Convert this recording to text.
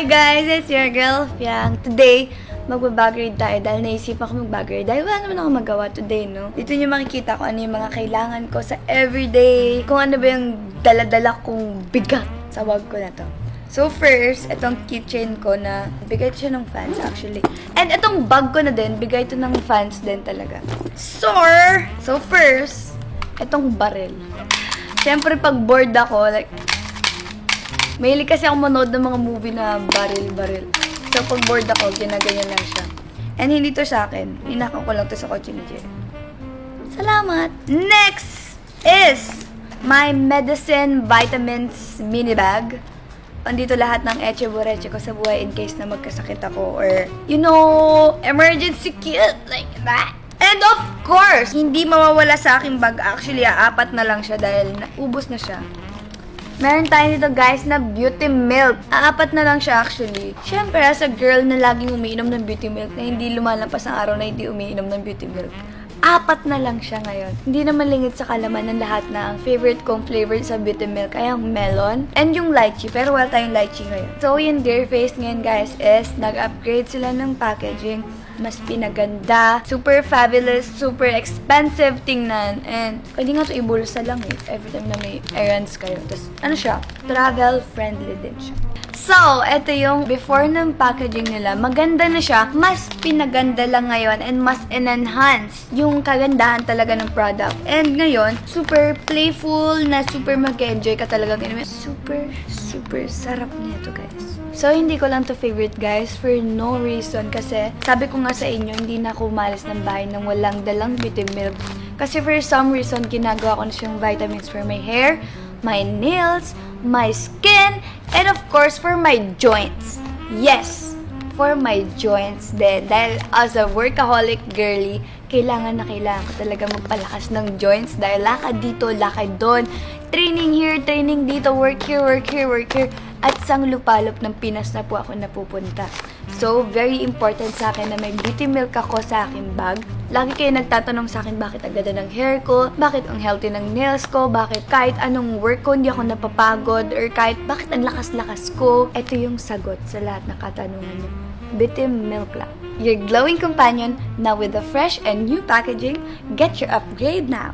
Hi guys, it's your girl Fiang. Today, magbabag-grade tayo dahil naisipan ko mag-bag-grade dahil wala naman ako magawa today, no? Dito niyo makikita ko ano yung mga kailangan ko sa everyday, kung ano ba yung daladala kong bigat sa bag ko na to. So first, itong keychain ko na bigay siya ng fans actually. And itong bag ko na din, bigay ito ng fans din talaga. So, so first, itong baril. Siyempre pag bored ako, like, Mahilig kasi ako manood ng mga movie na baril-baril. So, pag bored ako, ginaganyan lang siya. And hindi to sa akin. Ninakaw ko lang to sa kotse ni Jay. Salamat! Next is my medicine vitamins mini bag. Andito lahat ng eche boreche ko sa buhay in case na magkasakit ako or, you know, emergency kit like that. And of course, hindi mawawala sa aking bag. Actually, apat na lang siya dahil naubos na siya. Meron tayo dito guys na beauty milk. Aapat na lang siya actually. Siyempre, as a girl na laging umiinom ng beauty milk, na hindi lumalampas ang araw na hindi umiinom ng beauty milk. Apat na lang siya ngayon. Hindi naman lingid sa kalaman ng lahat na ang favorite kong flavor sa beauty milk ay ang melon and yung lychee. Pero wala tayong lychee ngayon. So, yung Dear Face ngayon guys is nag-upgrade sila ng packaging mas pinaganda, super fabulous, super expensive tingnan, and pwede nga ito ibulsa lang eh, every time na may errands kayo. Tapos, ano siya, travel friendly din siya. So, ito yung before ng packaging nila. Maganda na siya. Mas pinaganda lang ngayon and mas enhance yung kagandahan talaga ng product. And ngayon, super playful na super mag-enjoy ka talaga. Super, super sarap nito guys. So, hindi ko lang to favorite guys for no reason kasi sabi ko nga sa inyo, hindi na ako umalis ng bahay nang walang dalang beauty milk. Kasi for some reason, ginagawa ko na siyang vitamins for my hair, my nails, my skin, and of course, for my joints. Yes! For my joints din. Dahil as a workaholic girly, kailangan na kailangan ko talaga magpalakas ng joints dahil lakad dito, lakad doon. Training here, training dito, work here, work here, work here. At sang lupalop ng Pinas na po ako napupunta. So, very important sa akin na may beauty milk ako sa aking bag. Lagi kayo nagtatanong sa akin bakit ang ganda ng hair ko, bakit ang healthy ng nails ko, bakit kahit anong work ko hindi ako napapagod, or kahit bakit ang lakas-lakas ko. Ito yung sagot sa lahat ng katanungan niyo. Beauty milk lang. Your glowing companion now with the fresh and new packaging. Get your upgrade now.